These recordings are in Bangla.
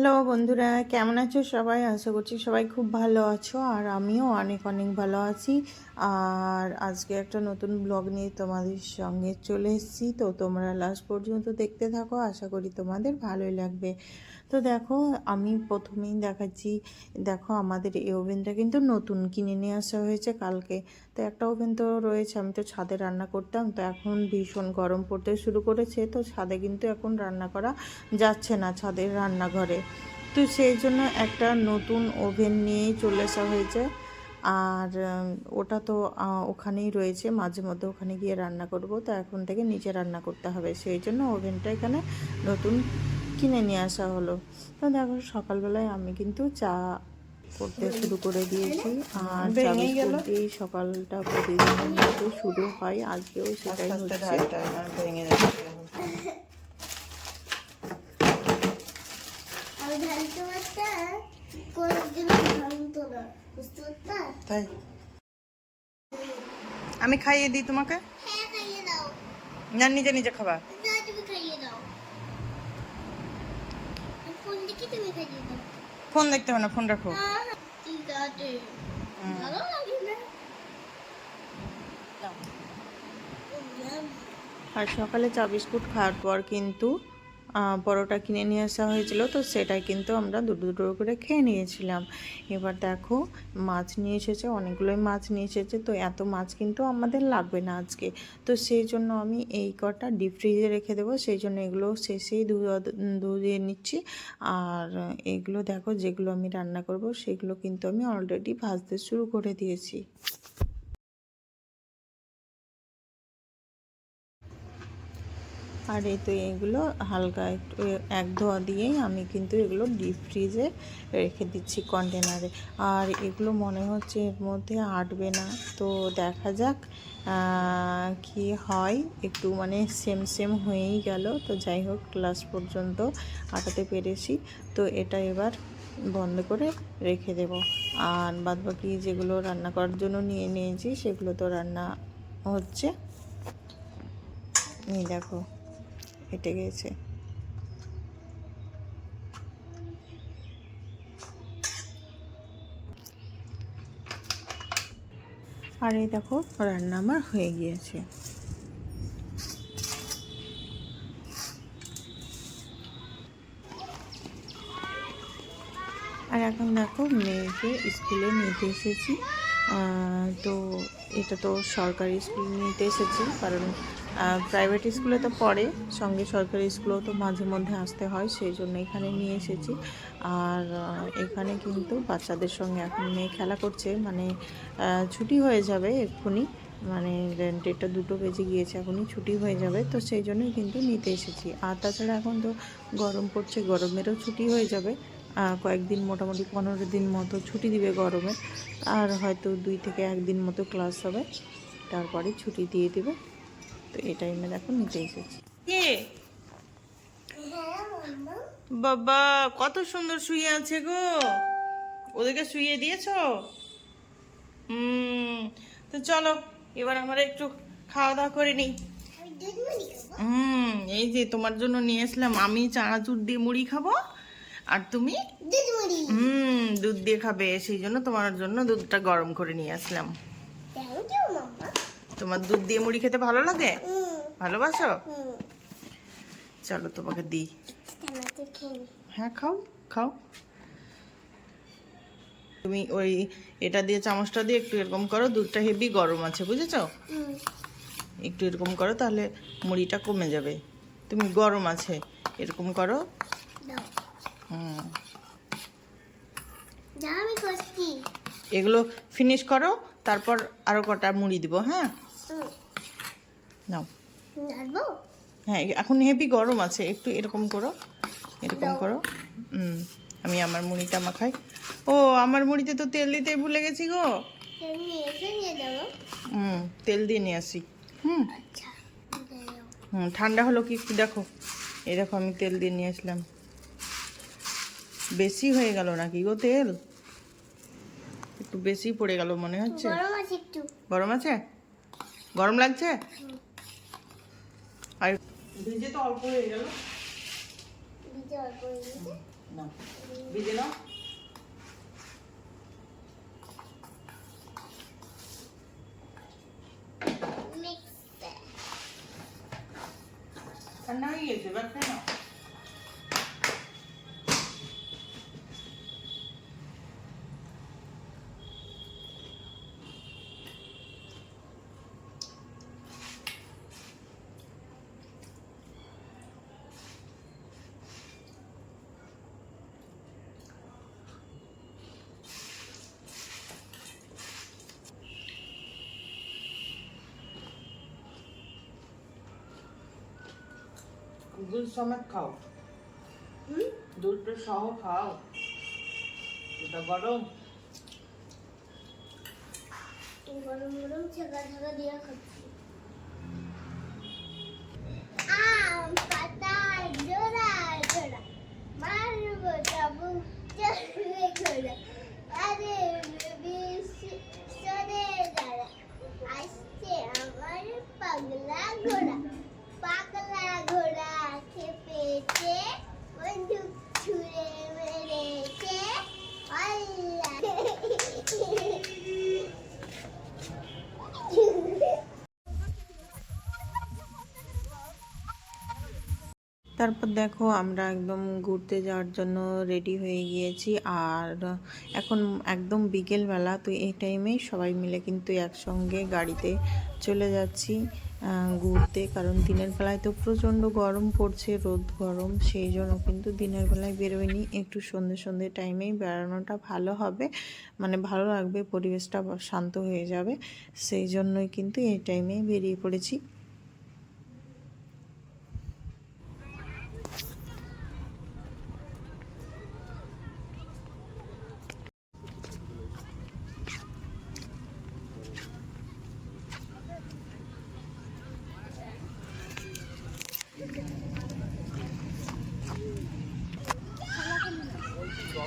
হ্যালো বন্ধুরা, কেমন আছো সবাই? আশা করছি সবাই খুব ভালো আছো আর আমিও অনেক অনেক ভালো আছি। আর আজকে একটা নতুন ব্লগ নিয়ে তোমাদের সঙ্গে চলে এসেছি। তো তোমরা লাস্ট পর্যন্ত দেখতে থাকো, আশা করি তোমাদের ভালোই লাগবে। তো দেখো, আমি প্রথমেই দেখাচ্ছি, দেখো আমাদের এই ওভেনটা কিন্তু নতুন কিনে নিয়ে আসা হয়েছে কালকে। তো একটা ওভেন তো রয়েছে, আমি তো ছাদে রান্না করতাম, তো এখন ভীষণ গরম পড়তে শুরু করেছে, তো ছাদে কিন্তু এখন রান্না করা যাচ্ছে না ছাদের রান্নাঘরে। তো সেই জন্য একটা নতুন ওভেন নিয়েই চলে আসা হয়েছে। আর ওটা তো ওখানেই রয়েছে, মাঝে মধ্যে ওখানে গিয়ে রান্না করব, তো এখন থেকে নিচে রান্না করতে হবে। সেই জন্য ওভেনটা এখানে নতুন কিনে নিয়ে আসা হলো। তো দেখো সকালবেলায় আমি কিন্তু চা করতে শুরু করে দিয়েছি। আর চা বিস্কুট দিয়েই সকালটা প্রতিদিনের মতো শুরু হয়। আজকেও সেটাই হচ্ছে। আমি তাই? খাইয়ে দিই তোমাকে? হ্যাঁ না নিজে নিজে খাবা না তুমি খাইয়ে দাও ফোন দেখি তুমি খাইয়ে দাও ফোন দেখতে হবে না ফোন রাখো। ঠিক আছে ভালো লাগে না আর সকালে চা বিস্কুট খাওয়ার পর কিন্তু পরোটা কিনে নিয়ে আসা হয়েছিল, তো সেটাই কিন্তু আমরা দুটো দুটো করে খেয়ে নিয়েছিলাম। এবার দেখো, মাছ নিয়ে এসেছে, অনেকগুলোই মাছ নিয়ে এসেছে, তো এত মাছ কিন্তু আমাদের লাগবে না আজকে। তো সেই জন্য আমি এই কটা ডিপ ফ্রিজে রেখে দেবো, সেই জন্য এগুলো শেষেই ধুয়ে নিচ্ছি। আর এগুলো দেখো, যেগুলো আমি রান্না করব, সেগুলো কিন্তু আমি অলরেডি ভাজতে শুরু করে দিয়েছি। আর এই তো এগুলো হালকা একটু এক ধোয়া দিয়েই আমি কিন্তু এগুলো ডিপ ফ্রিজে রেখে দিচ্ছি কন্টেনারে আর এগুলো মনে হচ্ছে এর মধ্যে আটবে না। তো দেখা যাক কি হয়। একটু মানে সেম সেম হয়েই গেল। তো যাই হোক ক্লাস পর্যন্ত আটাতে পেরেছি। তো এটা এবার বন্ধ করে রেখে দেব। আর বাদবাকি যেগুলো রান্না করার জন্য নিয়ে নিয়েছি, সেগুলো তো রান্না হচ্ছে। এই দেখো। হেঁটে গেছে আর এই দেখো, রান্না আমার হয়ে গিয়েছে। আর এখন দেখো, মেয়েকে স্কুলে নিতে এসেছি। তো এটা তো সরকারি স্কুল নিতে এসেছি, কারণ প্রাইভেট স্কুলে তো পড়ে, সঙ্গে সরকারি স্কুলেও তো মাঝে মধ্যে আসতে হয়, সেই জন্য এখানে নিয়ে এসেছি। আর এখানে কিন্তু বাচ্চাদের সঙ্গে এখন মেয়ে খেলা করছে মানে ছুটি হয়ে যাবে এক্ষুনি মানে ডেটটা দুটো বেজে গিয়েছে, এখনই ছুটি হয়ে যাবে, তো সেই জন্যই কিন্তু নিতে এসেছি। আর তাছাড়া এখন তো গরম পড়ছে, গরমেরও ছুটি হয়ে যাবে কয়েকদিন মোটামুটি পনেরো দিন মতো ছুটি দিবে গরমে আর হয়তো দুই থেকে একদিন মতো ক্লাস হবে, তারপরে ছুটি দিয়ে দেবে। তো এই টাইমে দেখো নিতে এসেছি। কে? হ্যাঁ বাবা কত সুন্দর শুয়ে আছে গো। ওদেরকে শুয়ে দিয়েছ? হুম তো চলো এবার আমরা একটু খাওয়া দাওয়া করে নিই। আমি দুধ মুড়ি খাব হুম এই যে তোমার জন্য নিয়ে আসলাম। আমি চানাচুর দিয়ে মুড়ি খাব আর তুমি? দুধ হুম দুধ দিয়ে খাবে সেই জন্য তোমার জন্য দুধটা গরম করে নিয়ে আসলাম। তোমার দুধ দিয়ে মুড়ি খেতে ভালো লাগে? ভালোবাসো? চলো তোমাকে দিই। হ্যাঁ খাও খাও। তুমি ওই এটা দিয়ে চামচটা দিয়ে একটু এরকম করো দুধটা হেভি গরম আছে বুঝেছ? একটু এরকম করো তাহলে মুড়িটা কমে যাবে। তুমি গরম আছে এরকম করো। হুম। এগুলো ফিনিশ করো তারপর আরও কটা মুড়ি দিব হ্যাঁ? নাও। হ্যাঁ এখন হেভি গরম আছে একটু এরকম করো এরকম করো। হুম আমি আমার মুড়িটা মাখাই। ও আমার মুড়িতে তো তেল দিতে ভুলে গেছি গো। হুম তেল দিয়ে নিয়ে আসি। হুম। আচ্ছা। হুম ঠান্ডা হলো কি দেখো। এই দেখো আমি তেল দিয়ে নিয়ে আসলাম। বেশি হয়ে গেল নাকি গো তেল? একটু বেশি পড়ে গেল মনে হচ্ছে। গরম আছে একটু। গরম লাগছে? আর ভিজে তো অল্প হয়ে গেল। ভিজে অল্প হয়ে গেছে। না ভিজে নাও। মিক্স ঠান্ডা হয়ে গেছে এবার নাও। দুধ সমেত খাও। দুধটা সহ খাও। এটা গরম। গরম গরম ছেঁকা ছেঁকা দিয়ে খাচ্ছি। আম পাতা জোড়া জোড়া মারবো তাবু চলবে তারপর দেখো আমরা একদম ঘুরতে যাওয়ার জন্য রেডি হয়ে গিয়েছি। আর এখন একদম বিকেলবেলা, তো এই টাইমেই সবাই মিলে কিন্তু একসঙ্গে গাড়িতে চলে যাচ্ছি ঘুরতে। কারণ দিনের বেলায় তো প্রচণ্ড গরম পড়ছে, রোদ গরম, সেই জন্য কিন্তু দিনের বেলায় বেরোয়নি। একটু সন্ধে সন্ধে টাইমেই বেড়ানোটা ভালো হবে মানে ভালো লাগবে, পরিবেশটা শান্ত হয়ে যাবে। সেই জন্যই কিন্তু এই টাইমেই বেরিয়ে পড়েছি।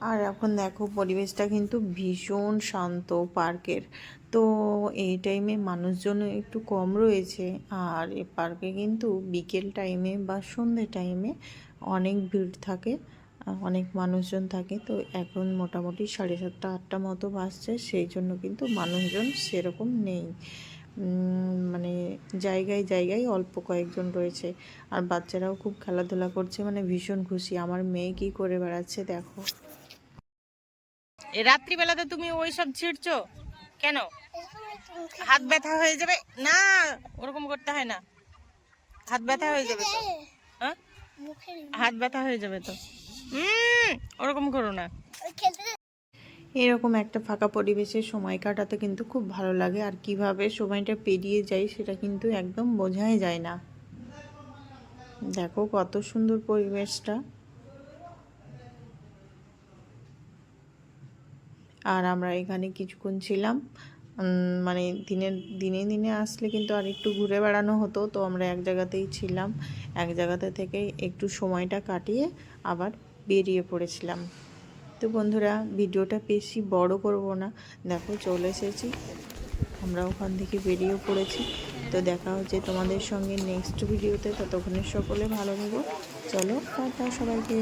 আর এখন দেখো পরিবেশটা কিন্তু ভীষণ শান্ত পার্কের। তো এই টাইমে মানুষজন একটু কম রয়েছে আর এ পার্কে কিন্তু বিকেল টাইমে বা সন্ধে টাইমে অনেক ভিড় থাকে, অনেক মানুষজন থাকে। তো এখন মোটামুটি সাড়ে সাতটা, আটটা মতো বাজছে, সেই জন্য কিন্তু মানুষজন সেরকম নেই। মানে জায়গায় জায়গায় অল্প কয়েকজন রয়েছে আর বাচ্চারাও খুব খেলাধুলা করছে মানে ভীষণ খুশি। আমার মেয়ে কী করে বেড়াচ্ছে দেখো। রাত্রিবেলাতে তুমি ওই সব ছিঁড়ছো? কেন? হাত ব্যথা হয়ে যাবে? না, ওরকম করতে হয় না। হাত ব্যথা হয়ে যাবে তো। হ্যাঁ? হাত ব্যথা হয়ে যাবে তো। ওরকম করো না। এরকম একটা ফাঁকা পরিবেশে সময় কাটাতে কিন্তু খুব ভালো লাগে, আর কীভাবে সময়টা পেরিয়ে যায় সেটা কিন্তু একদম বোঝাই যায় না। দেখো কত সুন্দর পরিবেশটা। আর আমরা এখানে কিছুক্ষণ ছিলাম। মানে দিনের দিনে দিনে আসলে কিন্তু আর একটু ঘুরে বেড়ানো হতো, তো আমরা এক জায়গাতেই ছিলাম। এক জায়গাতে থেকে একটু সময়টা কাটিয়ে আবার বেরিয়ে পড়েছিলাম। তো বন্ধুরা, ভিডিওটা বেশি বড় করব না। দেখো, চলে এসেছি। আমরা ওখান থেকে বেরিয়ে পড়েছি। তো দেখা হচ্ছে তোমাদের সঙ্গে নেক্সট ভিডিওতে ততক্ষণে সকলে ভালো নেব চলো, টাটা সবাইকে।